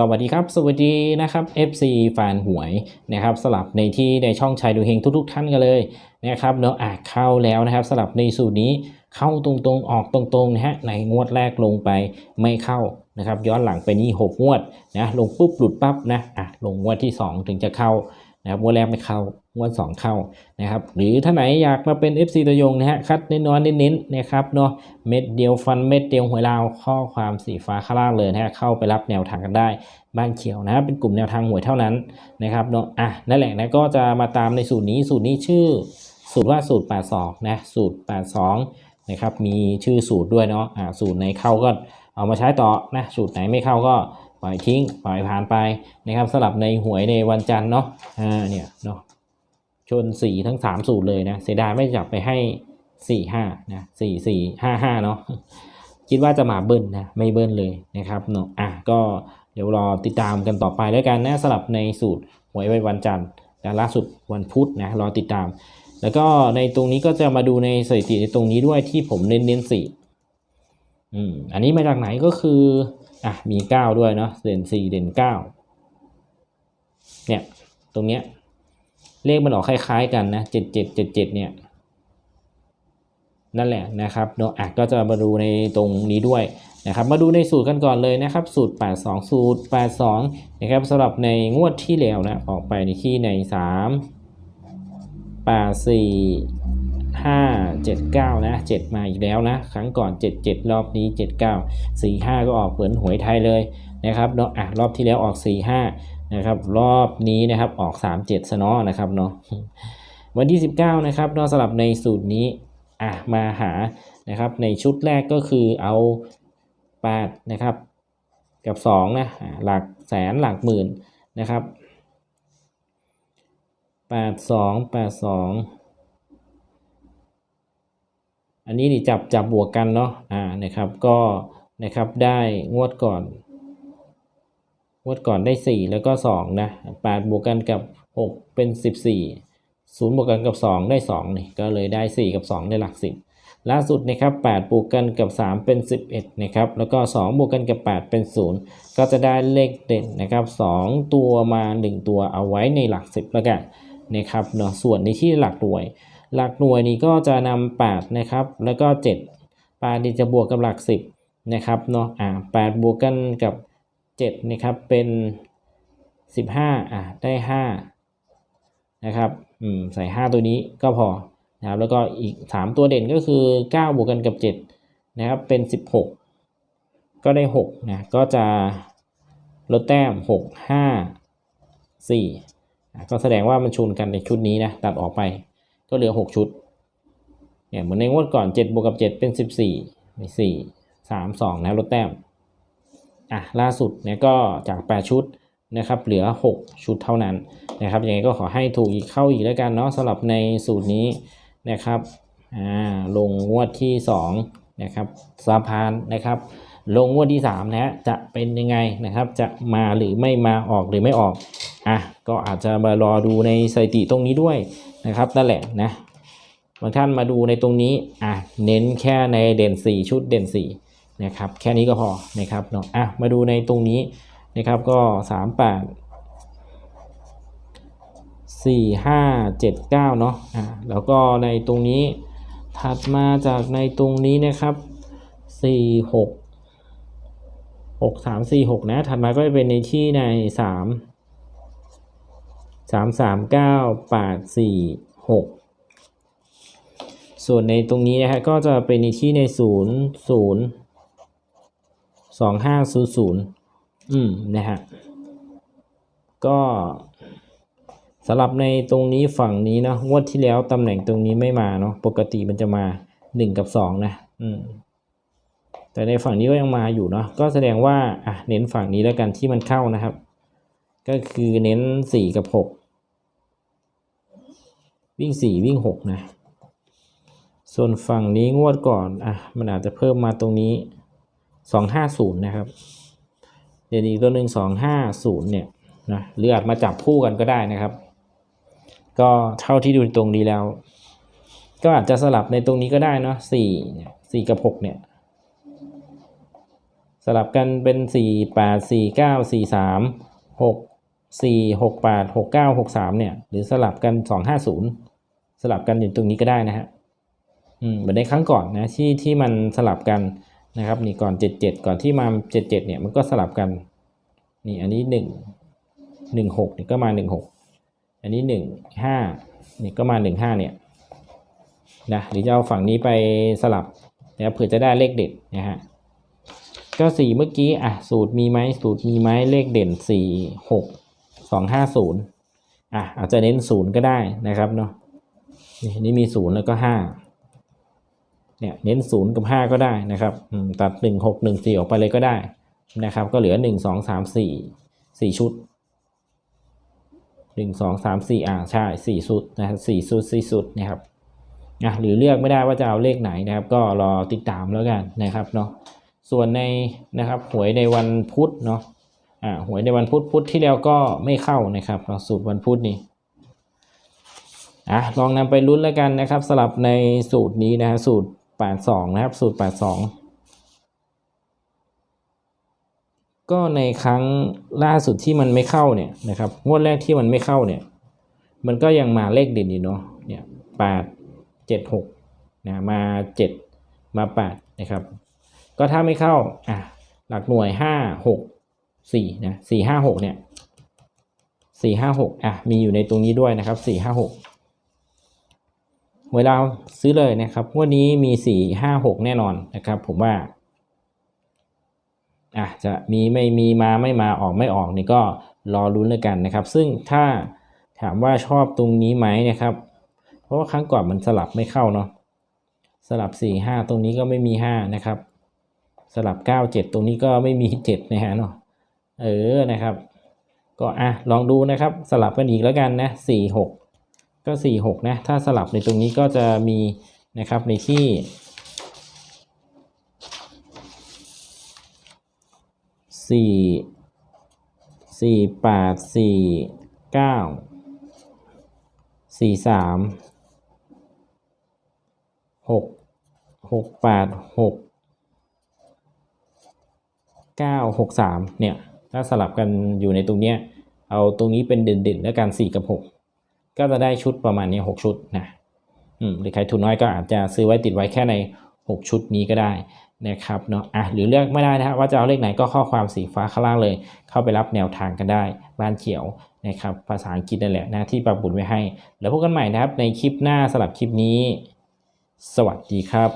สวัสดีครับ สวัสดีนะครับ FC แฟนหวยนะครับสลับในที่ในช่องชายดูเฮงทุก ๆ ท่านกันเลยนะครับเนาะอาจเข้าแล้วนะครับสลับในสูตรนี้เข้าตรงๆออกตรงๆนะฮะในงวดแรกลงไปไม่เข้านะครับย้อนหลังไปนี่6งวดนะลงปุ๊บหลุดปั๊บนะอะลงงวดที่ 2 ถึงจะเข้า นะครับงวดแรกไม่เข้างวด2เข้านะครับหรือถ้าไหนอยากมาเป็น FC ตัวยงนะฮะคัดเน้นๆเน้นๆนะครับเนาะเม็ดเดียวฟันเม็ดเดียวหัวลาวข้อความสีฟ้าข้างล่างเลยนะฮะเข้าไปรับแนวทางกันได้บ้านเขียวนะเป็นกลุ่มแนวทางหวยเท่านั้นนะครับเนาะอะนั่นแหละนะก็จะมาตามในสูตรนี้สูตรนี้ชื่อ สูตรว่าสูตร82นะสูตร 82นะครับมีชื่อสูตรด้วยเนาะอะสูตรไหนเข้าก็เอามาใช้ต่อนะสูตรไหนไม่เข้าก็ ปล่อยทิ้งปล่อยผ่านไปนะครับสลับในหวยในวันจันทร์เนาะอ่าเนี่ยเนาะชนสีทั้ง 3 สูตรเลยนะเสียดายไม่จับไปให้สี่ห้านะสี่สี่ห้าห้าเนาะคิดว่าจะมาเบิ้ลนะไม่เบิ้ลเลยนะครับเนาะอะก็เดี๋ยวรอติดตามกันต่อไปแล้วกันนะสลับในสูตรหวยไว้วันจันทร์และล่าสุดวันพุธนะรอติดตาม แล้วก็ในตรงนี้ก็จะมาดูในสถิติในตรงนี้ด้วยที่ผมเน้นเน้นสี่อืมอันนี้มาจากไหนก็คือ อะมีเก้าด้วยเนาะเด่นสี่เด่นเก้าเนี่ยตรงเนี้ยเลขมันออกคล้าย ๆ กันนะเจ็ดเจ็ดเจ็ดเจ็ดเนี่ยนั่นแหละนะครับเนาะอะก็จะมาดูในตรงนี้ด้วยนะครับมาดูในสูตรกันก่อนเลยนะครับ สูตร 82 สูตร 82 นะครับสำหรับในงวดที่แล้วนะออกไปในที่ใน 3 8 4 5 7 9 นะ 7 มาอีกแล้วนะ ครั้งก่อน 7 7 รอบนี้ 7 9 4 5 ก็ออกเหมือนหวยไทยเลยนะครับเนาะอะรอบที่แล้วออก 4 5 นะครับ รอบนี้นะครับออก 3 7ซะเนาะนะครับเนาะวันที่ 19 นะครับเนาะสำหรับในสูตรนี้อะมาหานะครับในชุดแรกก็คือเอา8นะครับกับ2นะอะหลักแสนหลักหมื่นนะครับ 8 2 8 2อั นนี้นี่จับจับบวกกันเนาะอ่านะครับก็นะครับได้งวดก่อน งวดก่อนได้ 4 แล้วก็2นะ8บวกกันกับ 6 เป็น 14 0บวกกันกับ 2 ได้2นี่ก็เลยได้ 4 กับ 2 ได้หลัก 10 ล่าสุดนะครับ8บวกกันกับ 3 เป็น 11นะครับแล้วก็2บวกกันกับ 8 เป็น 0 ก็จะได้เลขเด่นนะครับ 2 ตัวมา 1 ตัวเอาไว้ในหลัก 10 แล้วกันนะครับเนาะส่วนในที่หลักหน่วย หลักหน่วยนี้ก็จะนำ8นะครับแล้วก็ 7 8นี่จะบวกกับหลัก 10นะครับเนาะอ่า8บวกกันกับ 7 นะครับ เป็น 15อ่าได้ 5 นะครับอืมใส่ 5 ตัวนี้ก็พอนะครับแล้วก็อีก 3 ตัวเด่นก็คือ 9 บวกกันกับ 7 นะครับ เป็น 16 ก็ได้6นะก็จะลดแต้ม 6 5 4อ่ก็แสดงว่ามันชนกันในชุดนี้นะ ตัดออกไป ก็เหลือ 6 ชุด เนี่ยเหมือนในงวดก่อน 7 บวกกับ 7 เป็น 14มี4 3 2 นะลดแต้ม อะ ล่าสุดเนี่ยก็จาก 8 ชุดนะครับ เหลือ 6 ชุดเท่านั้นนะครับ ยังไงก็ขอให้ถูกอีกเข้าอีกแล้วกันเนาะสำหรับในสูตรนี้นะครับ อ่า ลงงวดที่ 2 นะครับสะพานนะครับ ลงงวดที่3นะฮะจะเป็นยังไงนะครับ จะมาหรือไม่มาออกหรือไม่ออกอะก็อาจจะมารอดูในสถิติตรงนี้ด้วยนะครับนั่นแหละนะบางท่านมาดูในตรงนี้อะเน้นแค่ในเด่น 4 ชุดเด่น4นะครับแค่นี้ก็พอนะครับเนาะอะมาดูในตรงนี้นะครับก็ 3 8สี่ห้าเจ็ดเก้าเนาะอ่าแล้วก็ในตรงนี้ถัดมาจากในตรงนี้นะครับสี่หก หกสามสี่หกนะ ถัดมาก็จะเป็นในที่ในสามสามสามเก้าแปดสี่หกส่วนในตรงนี้นะฮะก็จะเป็นในที่ในศูนย์ศูนย์สองห้าศูนย์ศูนย์อืมนะฮะก็สำหรับในตรงนี้ฝั่งนี้เนาะงวดที่แล้วตำแหน่งตรงนี้ไม่มาเนาะปกติมันจะมาหนึ่งกับสองนะ อืม แต่ในฝั่งนี้ก็ยังมาอยู่เนาะก็แสดงว่าอะเน้นฝั่งนี้แล้วกันที่มันเข้านะครับ ก็คือเน้นสี่กับหกวิ่งสี่วิ่งหกนะ ส่วนฝั่งนี้งวดก่อนอะมันอาจจะเพิ่มมาตรงนี้สองห้าศูนย์นะครับเดี๋ยวอีกตัวหนึ่งสองห้าศูนย์เนี่ยนะหรืออาจมาจับคู่กันก็ได้นะครับ ก็เท่าที่ดูตรงนี้แล้ว ก็อาจจะสลับในตรงนี้ก็ได้เนาะสี่เนี่ยสี่กับหกเนี่ย สลับกันเป็นสี่แปดสี่เก้าสี่สามหกสี่หกแปดหกเนี่ย หรือสลับกันสองห้าศูนย์สลับกันอยู่ตรงนี้ก็ได้นะฮะอืมเหมือนในครั้งก่อนนะที่ที่มันสลับกันนะครับนี่ก่อนเจ็ดเจ็ดก่อนที่มาเจ็ดเนี่ยมันก็สลับกันนี่อันนี้หนึ่งหนึ่งหกนี่ก็มาหนึ่งหกอันนี้หนึ่งห้านี่ก็มาหนึ่งห้าเนี่ยนะหรือจะเอาฝั่งนี้ไปสลับนะเผื่อจะได้เลขเด็ดนะฮะ ก็สี่เมื่อกี้อะสูตรมีไหมสูตรมีไหมเลขเด่นสี่หกสองห้าศูนย์อะอาจจะเน้นศูนย์ก็ได้นะครับเนาะนี่นี่มีศูนย์แล้วก็ห้าเนี่ยเน้นศูนย์กับห้าก็ได้นะครับตัดหนึ่งหกหนึ่งสี่ออกไปเลยก็ได้นะครับ ก็เหลือหนึ่งสองสามสี่สี่ชุดหนึ่งสองสามสี่อ่าใช่สี่ชุดนะครับสี่ชุดสี่ชุดนะครับอะหรือเลือกไม่ได้ว่าจะเอาเลขไหนนะครับ ก็รอติดตามแล้วกันนะครับเนาะ ส่วนในนะครับหวยในวันพุธเนาะอ่าหวยในวันพุธพุธที่แล้วก็ไม่เข้านะครับเราสูตรวันพุธนี้อะลองนำไปลุ้นแล้วกันนะครับสลับในสูตรนี้นะฮะสูตร82นะครับสูตร82ก็ในครั้งล่าสุดที่มันไม่เข้าเนี่ยนะครับงวดแรกที่มันไม่เข้าเนี่ย มันก็ยังมาเลขเด่นอยู่เนาะเนี่ย8 7 6นะมา7มา8นะครับ ก็ถ้าไม่เข้าอะหลักหน่วยห้าหกสี่นะสี่ห้าหกเนี่ยสี่ห้าหกอะมีอยู่ในตรงนี้ด้วยนะครับสี่ห้าหกเวลาซื้อเลยนะครับงวันนี้มีสี่ห้าหกแน่นอนนะครับ ผมว่าอะจะมีไม่มีมาไม่มาออกไม่ออกนี่ก็รอรุ้นแล้วกันนะครับ ซึ่งถ้าถามว่าชอบตรงนี้ไหมนะครับ เพราะว่าครั้งก่อนมันสลับไม่เข้าเนาะสลับสี่ห้าตรงนี้ก็ไม่มีห้านะครับ สลับเก้าเจ็ดตรงนี้ก็ไม่มีเจ็ดนะฮะเนาะเออนะครับ ก็อะลองดูนะครับสลับกันอีกแล้วกันนะสี่หกก็สี่หกนะ ถ้าสลับในตรงนี้ก็จะมีนะครับในที่สี่สี่แปดสี่เก้าสี่สามหกหกแปดหก เก้าหกสามเนี่ยถ้าสลับกันอยู่ในตรงเนี้ยเอาตรงนี้เป็นเด่นๆแล้วกันสี่กับหกก็จะได้ชุดประมาณนี้หกชุดนะอืมหรือใครทุนน้อยก็อาจจะซื้อไว้ติดไว้แค่ในหกชุดนี้ก็ได้นะครับเนาะอะหรือเลือกไม่ได้นะว่าจะเอาเลขไหนก็ข้อความสีฟ้าข้างล่างเลย เข้าไปรับแนวทางกันได้ บ้านเขียวนะครับภาษาอังกฤษนั่นแหละนะที่ปักบุญไว้ให้ แล้วพบกันใหม่นะครับในคลิปหน้าสลับคลิปนี้ สวัสดีครับ